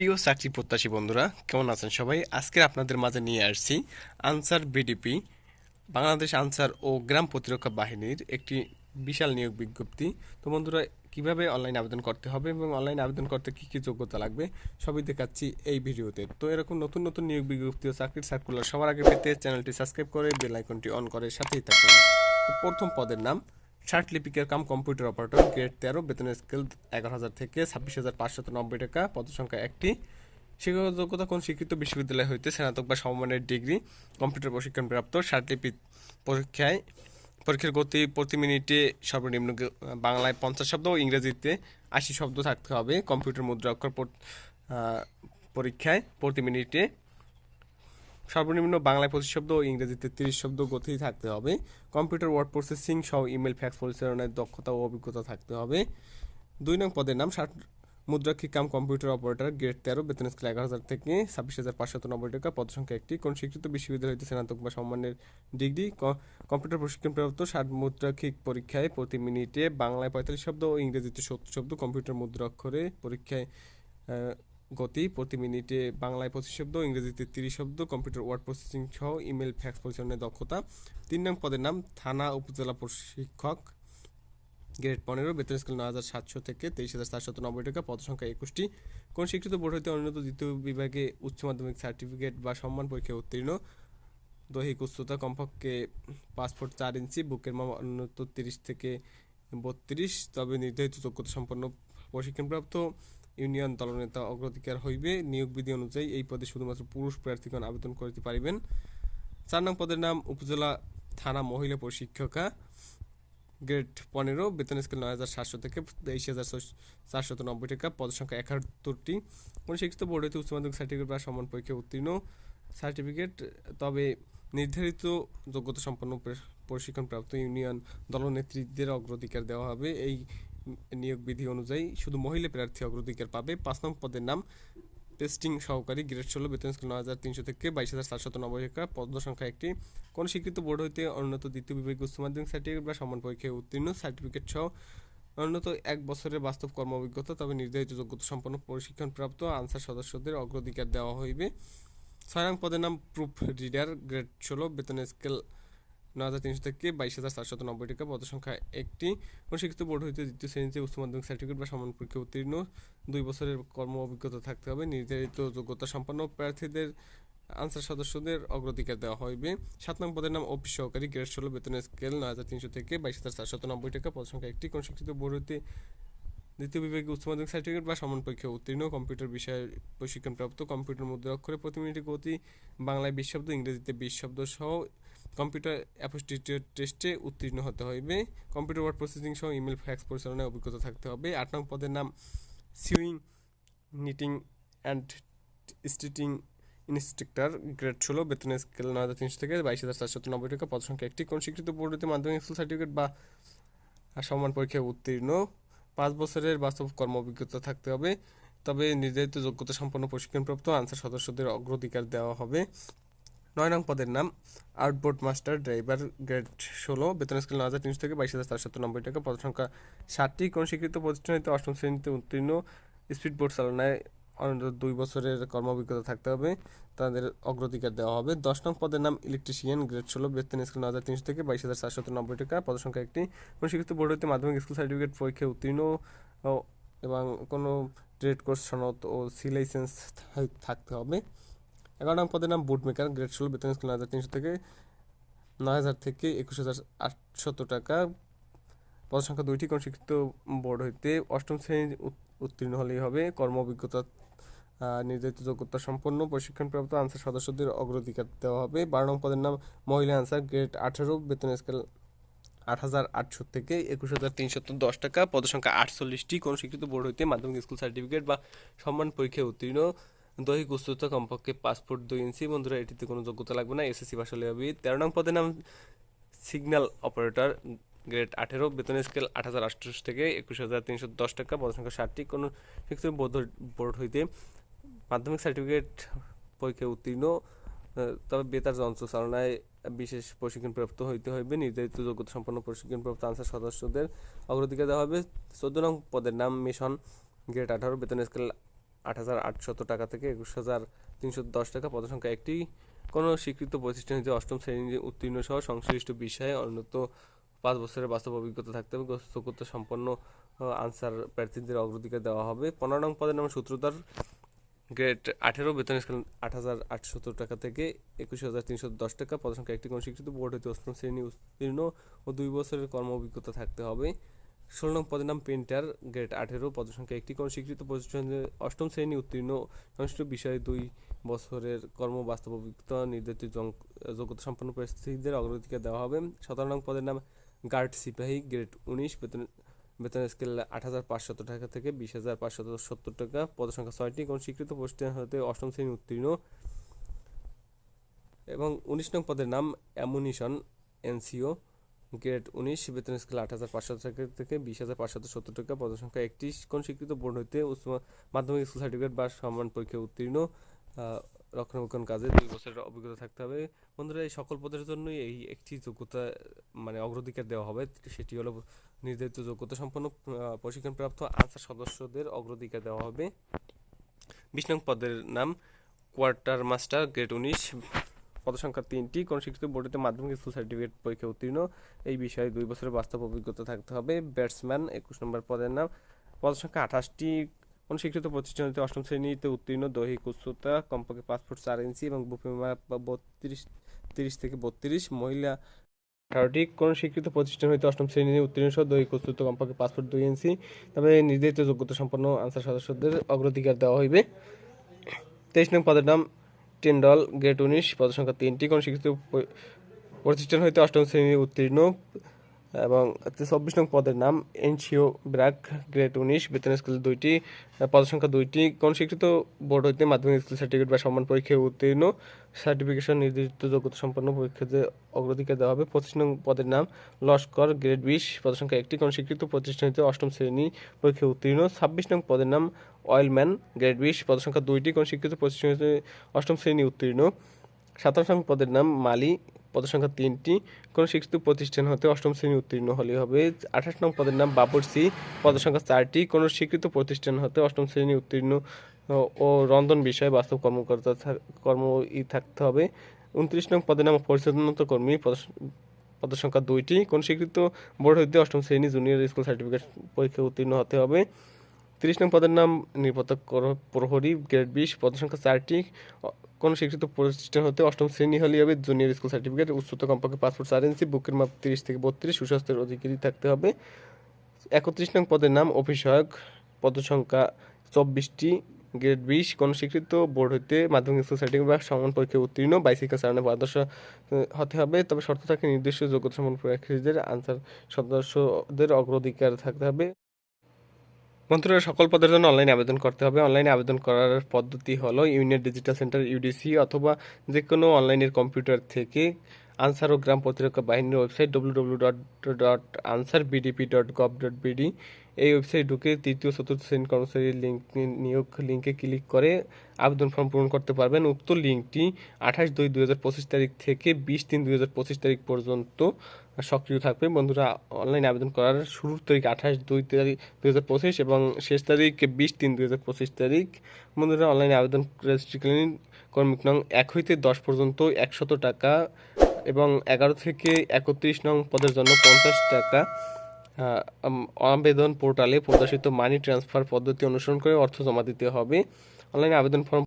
প্রিয় চাকরি প্রত্যাশী বন্ধুরা, কেমন আছেন সবাই? আজকে আপনাদের মাঝে নিয়ে আসছি আনসার বিডিপি বাংলাদেশ আনসার ও গ্রাম প্রতিরক্ষা বাহিনীর একটি বিশাল নিয়োগ বিজ্ঞপ্তি। তো বন্ধুরা, কীভাবে অনলাইন আবেদন করতে হবে এবং অনলাইন আবেদন করতে কী কী যোগ্যতা লাগবে, সবই দেখাচ্ছি এই ভিডিওতে। তো এরকম নতুন নতুন নিয়োগ বিজ্ঞপ্তি ও চাকরির সার্কুলার সবার আগে পেতে চ্যানেলটি সাবস্ক্রাইব করে বেল আইকনটি অন করে সাথেই থাকুন। প্রথম পদের নাম ষাট লিপিকের কাম কম্পিউটার অপারেটর, গ্রেড তেরো, বেতনের স্কেল এগারো হাজার থেকে ছাব্বিশ হাজার পাঁচশত নব্বই টাকা পদ সংখ্যা একটি। শিক্ষাগত যোগ্যতা কোন স্বীকৃত বিশ্ববিদ্যালয় হইতে স্নাতক বা সমমানের ডিগ্রি, কম্পিউটার প্রশিক্ষণ প্রাপ্ত, ষাট লিপি পরীক্ষায়, পরীক্ষার গতি প্রতি মিনিটে সর্বনিম্ন বাংলায় পঞ্চাশ শব্দ ও ইংরেজিতে আশি শব্দ থাকতে হবে। কম্পিউটার মুদ্রা অক্ষর পরীক্ষায় প্রতি মিনিটে সর্বনিম্ন বাংলায় পঁচিশ শব্দ ও ইংরেজিতে তিরিশ শব্দ গতি থাকতে হবে। কম্পিউটার, ওয়ার্ড প্রসেসিং সহ ইমেল, ফ্যাক্স পরিচালনায় দক্ষতা ও অভিজ্ঞতা থাকতে হবে। দুই নং পদের নাম ষাট মুদ্রাক্ষিক কাম কম্পিউটার অপারেটর গ্রেড তেরো, বেতন স্কেল এগারো হাজার থেকে ছাব্বিশ হাজার পাঁচশত নব্বই টাকা। পদ সংখ্যা একটি। কোন স্বীকৃত বিশ্ববিদ্যালয় হইতে স্নাতক বা সম্মানের ডিগ্রি? কম্পিউটার প্রশিক্ষণপ্রাপ্ত ষাট মুদ্রাক্ষিক পরীক্ষায় প্রতি মিনিটে বাংলায় পঁয়তাল্লিশ শব্দ ও ইংরেজিতে সত্তর শব্দ কম্পিউটার মুদ্রাক্ষরে পরীক্ষায় গতি প্রতি মিনিটে বাংলায় পঁচিশ শব্দ, ইংরেজিতে তিরিশ শব্দ, কম্পিউটার ওয়ার্ড প্রসেসিং সহ ইমেল ফ্যাক্স পরিচালনায় দক্ষতা। তিন নং পদের নাম, থানা উপজেলা প্রশিক্ষক। গ্রেড পনেরো, বেতন স্কেল নয় হাজার সাতশো থেকে তেইশ হাজার চারশত নব্বই টাকা পদ সংখ্যা একুশটি। কোন শিক্ষিত বোর্ড হইতে উন্নত দ্বিতীয় বিভাগে উচ্চ মাধ্যমিক সার্টিফিকেট বা সম্মান পরীক্ষায় উত্তীর্ণ? দৈহিক উচ্চতা কমপক্ষে ফুট চার ইঞ্চি, বুকের মাপ উন্নত তিরিশ থেকে বত্রিশ, তবে নির্ধারিত যোগ্যতা সম্পন্ন প্রশিক্ষণপ্রাপ্ত ইউনিয়ন দলনেতা অগ্রাধিকার হইবে। নিয়োগ বিধি অনুযায়ী এই পদে শুধুমাত্র পুরুষ প্রার্থীগণ আবেদন করিতে পারিবেন। চার নং পদের নাম উপজেলা থানা মহিলা প্রশিক্ষকা। গ্রেড পনেরো, বেতন স্কেল নয় হাজার সাতশো থেকে তেইশ হাজার চারশত নব্বই টাকা। পদ সংখ্যা একাত্তরটি। কোন শিক্ষিত বোর্ড হইতে উচ্চ মাধ্যমিক সার্টিফিকেট বা সমান পরীক্ষায় উত্তীর্ণ সার্টিফিকেট তবে নির্ধারিত যোগ্যতা সম্পন্ন প্র- প্রশিক্ষণপ্রাপ্ত ইউনিয়ন দলনেত্রীদের অগ্রাধিকার দেওয়া হবে। এই নিয়োগ বিধি অনুযায়ী শুধু মহিলা প্রার্থী অগ্রাধিকার পাবে। পাঁচ নং পদের নাম টেস্টিং সহকারী গ্রেড ষোলো, বেতন স্কেল নয় হাজার তিনশো থেকে বাইশ হাজার চারশত নব্বই পদ সংখ্যা একটি। কোন স্বীকৃত বোর্ড হইতে উন্নত দ্বিতীয় বিভাগে উচ্চ মাধ্যমিক সার্টিফিকেট বা সমান পরীক্ষায় উত্তীর্ণ? সার্টিফিকেট সহ উন্নত এক বছরের বাস্তব কর্ম অভিজ্ঞতা, তবে নির্ধারিত যোগ্যতা সম্পন্ন প্রশিক্ষণপ্রাপ্ত আনসার সদস্যদের অগ্রাধিকার দেওয়া হইবে। ছয় পদের নাম প্রুফ রিডার, গ্রেড ষোলো, বেতন স্কেল নয় হাজার তিনশো থেকে বাইশ হাজার চারশত নব্বই টাকা পদ সংখ্যা একটি। শিক্ষিত বোর্ড হইতে দ্বিতীয় শ্রেণীতে উচ্চ মাধ্যমিক সার্টিফিকেট বা সমান পরীক্ষা উত্তীর্ণ। দুই বছরের কর্ম অভিজ্ঞতা থাকতে হবে। নির্ধারিত যোগ্যতা সম্পন্ন প্রার্থীদের আনসার সদস্যদের অগ্রাধিকার দেওয়া হইবে। সাত নং পদের নাম অফিস সহকারী গ্রেড ষোলো বেতনের স্কেল নয় হাজার তিনশো থেকে বাইশ হাজার চারশত নব্বই টাকা পদ সংখ্যা একটি। কোন শিক্ষিত বোর্ড হইতে দ্বিতীয় বিভাগে উচ্চ মাধ্যমিক সার্টিফিকেট বা সমান পরীক্ষা উত্তীর্ণ। কম্পিউটার বিষয়ে প্রশিক্ষণপ্রাপ্ত কম্পিউটার মুদ্রা অক্ষরে প্রতি মিনিটে গতি বাংলায় বিশ শব্দ, ইংরেজিতে বিশ শব্দ সহ কম্পিউটার অ্যাপোস্টিটিউড টেস্টে উত্তীর্ণ হতে হইবে। কম্পিউটার ওয়ার্ড প্রসেসিং সহ ইমেল ফ্যাক্স পরিচালনায় অভিজ্ঞতা থাকতে হবে। আট নং পদের নাম, sewing, knitting, and stitching instructor, grade ষোলো বেতন স্কেল নয় হাজার তিনশো থেকে বাইশ হাজার চারশো নব্বই টাকা। পদ সংখ্যা একটি। কোন স্বীকৃত বোর্ডতে মাধ্যমিক স্কুল সার্টিফিকেট বা সম্মান পরীক্ষায় উত্তীর্ণ? পাঁচ বছরের বাস্তব কর্ম অভিজ্ঞতা থাকতে হবে। তবে নির্ধারিত যোগ্যতা সম্পন্ন প্রশিক্ষণপ্রাপ্ত আনসার সদস্যদের অগ্রাধিকার দেওয়া হবে। নয় নং পদের নাম আউটবোর্ড মাস্টার, ড্রাইভার গ্রেড ষোলো, বেতন স্কেল নয় হাজার তিনশো থেকে বাইশ হাজার চারশত নব্বই টাকা। পদ সংখ্যা ষাটটি। কোন স্বীকৃত প্রতিষ্ঠান অষ্টম শ্রেণীতে উত্তীর্ণ। স্পিড বোর্ড চালনায় অন্তত দুই বছরের কর্ম অভিজ্ঞতা থাকতে হবে। তাদের অগ্রাধিকার দেওয়া হবে। দশ নং পদের নাম ইলেকট্রিশিয়ান, গ্রেড ষোলো, বেতন স্কেল নয় হাজার তিনশো থেকে বাইশ হাজার চারশত নব্বই টাকা। পদ সংখ্যা একটি। কোন স্বীকৃত বোর্ড হইতে মাধ্যমিক স্কুল সার্টিফিকেট পরীক্ষায় উত্তীর্ণ এবং কোনো ট্রেড কোর্স সনদ ও সি লাইসেন্স থাকতে হবে। এগারো নং পদের নাম বুট মেকার গ্রেড ষোলো বেতন স্কেল নয় হাজার তিনশো থেকে নয় হাজার থেকে একুশ হাজার আটশত টাকা। পদ সংখ্যা দুইটি কোন শিক্ষিত বোর্ড হইতে অষ্টম শ্রেণি উত্তীর্ণ হলেই হবে। কর্ম অভিজ্ঞতা নির্ধারিত যোগ্যতা সম্পন্ন, প্রশিক্ষণপ্রাপ্ত আনসার সদস্যদের অগ্রাধিকার দেওয়া হবে। বারো নং পদের নাম মহিলা আনসার গ্রেড আঠারো বেতন স্কেল আট হাজার আটশো থেকে একুশ হাজার তিনশত দশ টাকা। পদ সংখ্যা আটচল্লিশটি কোন স্বীকৃত বোর্ড হইতে মাধ্যমিক স্কুল সার্টিফিকেট বা সম্মান পরীক্ষায় উত্তীর্ণ। দৈহিক উচ্চতা কমপক্ষে পাঁচ ফুট দুই ইঞ্চি। বন্ধুরা, এটিতে কোনো যোগ্যতা লাগবে না। এসএসসি পাশ হলে হবে। তেরো নং পদের নাম সিগন্যাল অপারেটর, গ্রেড আঠেরো, বেতন স্কেল আট হাজার আটশো থেকে একুশ হাজার তিনশো দশ টাকা, পদ সংখ্যা ষাটটি। কোনো শিক্ষিত বোর্ড বোর্ড হইতে মাধ্যমিক সার্টিফিকেট পরীক্ষায় উত্তীর্ণ তবে বেতার যন্ত্র চালনায় বিশেষ প্রশিক্ষণপ্রাপ্ত হইতে হইবে। নির্ধারিত যোগ্যতা সম্পন্ন প্রশিক্ষণপ্রাপ্ত আনসার সদস্যদের অগ্রাধিকার দেওয়া হবে। চোদ্দ নং পদের নাম মিশন, গ্রেড আঠারো, বেতন স্কেল আট হাজার আটশত টাকা থেকে একুশ হাজার তিনশো দশ টাকা পদসংখ্যা। একটি কোনো স্বীকৃত প্রতিষ্ঠান হতে অষ্টম শ্রেণি উত্তীর্ণ সহ সংশ্লিষ্ট বিষয়ে অন্যত পাঁচ বছরের বাস্তব অভিজ্ঞতা থাকতে হবে। যোগ্যতা সম্পন্ন আনসার প্রার্থীদের অগ্রাধিকার দেওয়া হবে। পনেরো নং পদের নাম সূত্রধার। গ্রেড আঠেরো বেতন স্কেল আট হাজার আটশত টাকা থেকে একুশ হাজার তিনশো দশ টাকা পদসংখ্যা। একটি কোনো স্বীকৃত বোর্ড হতে অষ্টম শ্রেণি উত্তীর্ণ ও দুই বছরের কর্ম অভিজ্ঞতা থাকতে হবে। ষোলো নং পদের নাম পেন্টার গ্রেড আঠেরো পদসংখ্যা একটি। কোন স্বীকৃত প্রতিষ্ঠানে অষ্টম শ্রেণি উত্তীর্ণ, সংশ্লিষ্ট বিষয়ে দুই বছরের কর্ম বাস্তব অভিজ্ঞতা নির্ধারিত যোগ্যতা সম্পন্ন পরিস্থিতিদের অগ্রাধিকার দেওয়া হবে। সতেরো নং পদের নাম গার্ড সিপাহী গ্রেড উনিশ, বেতন বেতন স্কেল আট হাজার পাঁচশত টাকা থেকে বিশ হাজার পাঁচশত সত্তর টাকা। পদসংখ্যা ছয়টি। কোন স্বীকৃত প্রতিষ্ঠান হতে অষ্টম শ্রেণি উত্তীর্ণ। এবং উনিশ নং পদের নাম অ্যামুনিশন এনসিও। গ্রেড উনিশ, বেতন স্কেল আট হাজার পাঁচশো টাকা থেকে বিশ হাজার পাঁচশত সত্তর টাকা, পদসংখ্যা একটি কোন স্বীকৃত বোর্ড হইতে মাধ্যমিক স্কুল সার্টিফিকেট বা সম্মান পরীক্ষায় উত্তীর্ণ রক্ষণাবেক্ষণ কাজে দুই বছরের অভিজ্ঞতা থাকতে হবে। বন্ধুরা, এই সকল পদের জন্যই এই একটি যোগ্যতা মানে অগ্রাধিকার দেওয়া হবে। সেটি হলো নির্ধারিত যোগ্যতা সম্পন্ন প্রশিক্ষণপ্রাপ্ত আনসার সদস্যদের অগ্রাধিকার দেওয়া হবে। বিশ নং পদের নাম কোয়ার্টার মাস্টার গ্রেড উনিশ পদসংখ্যা তিনটি কোন শিক্ষিত বোর্ডেতে মাধ্যমিক স্কুল সার্টিফিকেট পরীক্ষা উত্তীর্ণ। এই বিষয়ে দুই বছরের বাস্তব অভিজ্ঞতা থাকতে হবে। ব্যাটসম্যান, একুশ নম্বর পদের নাম। পদসংখ্যা আঠাশটি কোন শিক্ষিত প্রতিষ্ঠান হতে অষ্টম শ্রেণীতে উত্তীর্ণ, দৈহিক উচ্চতা, কমপক্ষে পাঁচ ফুট চার ইঞ্চি এবং বুপিমা বত্রিশ, তিরিশ থেকে বত্রিশ। মহিলা আঠারোটি কোন স্বীকৃত প্রতিষ্ঠান হইতে অষ্টম শ্রেণীতে উত্তীর্ণ, সহ দৈহিক উচ্চতা কমপক্ষে ফুট দুই ইঞ্চি। তবে নির্ধারিত যোগ্যতা সম্পন্ন আনসার সদস্যদের অগ্রাধিকার দেওয়া হইবে। তেইশ নং পদের নাম টেন্ডল গ্রেড উনিশ পদসংখ্যা তিনটি। কোন শিক্ষিত প্রতিষ্ঠান হইতে অষ্টম শ্রেণি উত্তীর্ণ এবং চব্বিশ নং পদের নাম এনসিও ব্র্যাক গ্রেড উনিশ, বেতন স্কেল দুইটি পদসংখ্যা দুইটি, কোন স্বীকৃত বোর্ড হইতে মাধ্যমিক স্কুল সার্টিফিকেট বা সমান পরীক্ষায় উত্তীর্ণ সার্টিফিকেশন নির্দিষ্ট যোগ্যতা সম্পন্ন পরীক্ষাতে অগ্রাধিকার দেওয়া হবে, পঁচিশ নং পদের নাম লস্কর গ্রেড বিশ পদসংখ্যা একটি, কোন স্বীকৃত প্রতিষ্ঠান হইতে অষ্টম শ্রেণি পরীক্ষায় উত্তীর্ণ, ছাব্বিশ নং পদের নাম অয়েলম্যান গ্রেড বিশ পদসংখ্যা দুইটি, কোন স্বীকৃত প্রতিষ্ঠান হইতে অষ্টম শ্রেণি উত্তীর্ণ, সাতাশ নং পদের নাম মালি পদসংখ্যা তিনটি, কোন শিক্ষিত প্রতিষ্ঠান হতে অষ্টম শ্রেণি উত্তীর্ণ হলে হবে। আঠাশ নং পদের নাম বাবরসি পদসংখ্যা চারটি, কোন স্বীকৃত প্রতিষ্ঠান হতে অষ্টম শ্রেণি উত্তীর্ণ ও- রন্ধন বিষয়ে বাস্তব কর্মকর্তা কর্ম ই থাকতে হবে। উনত্রিশ নং পদের নাম পরিচ্ছন্নতা কর্মী, পদস- পদসংখ্যা দুইটি, কোন স্বীকৃত বোর্ড হইতে অষ্টম শ্রেণি জুনিয়র স্কুল সার্টিফিকেট পরীক্ষায় উত্তীর্ণ হতে হবে। তিরিশ নং পদের নাম নিরাপত্তা প্রহরী, গ্রেড বিশ, পদসংখ্যা চারটি কোন শিক্ষিত প্রতিষ্ঠান হতে অষ্টম শ্রেণি হলে হবে জুনিয়র স্কুল সার্টিফিকেট উচ্চতা কমপক্ষে ফুট চার বুকের মাপ তিরিশ থেকে বত্রিশ, সুস্বাস্থ্যের অধিকারী থাকতে হবে। একত্রিশ নং পদের নাম অফিসয়ক পদসংখ্যা চব্বিশটি, গ্রেড বিশ, কোনো স্বীকৃত বোর্ড হইতে মাধ্যমিক স্কুল সার্টিফিকেট বা সমান পরীক্ষায় উত্তীর্ণ বাইসাইকেল চালানো পারদর্শ হতে হবে। তবে শর্ত থাকে নির্দিষ্ট যোগ্যতা সম্পন্ন পরীক্ষার্থীদের আনসার সদস্যদের অগ্রাধিকার থাকতে হবে। বন্ধুরা সকল পদের জন্য অনলাইনে আবেদন করতে হবে। অনলাইনে আবেদন করার পদ্ধতি হলো ইউনিয়ন ডিজিটাল সেন্টার ইউডিসি অথবা যে কোনো অনলাইনের কম্পিউটার থেকে আনসার ও গ্রাম প্রতিরক্ষা বাহিনীর website W W dot dot Ansar VDP dot gov dot BD এই ওয়েবসাইট ঢুকে তৃতীয়, চতুর্থ শ্রেণি কর্মচারীর লিঙ্ক নিয়োগ লিঙ্কে ক্লিক করে আবেদন ফর্ম পূরণ করতে পারবেন। উক্ত লিঙ্কটি আঠাশ দুই দুই হাজার পঁচিশ তারিখ থেকে বিশ তিন দুই হাজার পঁচিশ তারিখ পর্যন্ত সক্রিয় থাকবে। বন্ধুরা অনলাইনে আবেদন করার শুরুর তারিখ আঠাশ দুই তারিখ দুই হাজার পঁচিশ এবং শেষ তারিখ বিশ তিন দুই হাজার পঁচিশ তারিখ। বন্ধুরা অনলাইনে আবেদন রেজিস্ট্রেশন কর্মিক নং এক হইতে দশ পর্যন্ত একশত টাকা এবং এগারো থেকে একত্রিশ নং পদের জন্য পঞ্চাশ টাকা। আবেদন পোর্টালে প্রদর্শিত মানি ট্রান্সফার পদ্ধতি অনুসরণ করে অর্থ জমা দিতে হবে। অনলাইনে আবেদন ফর্ম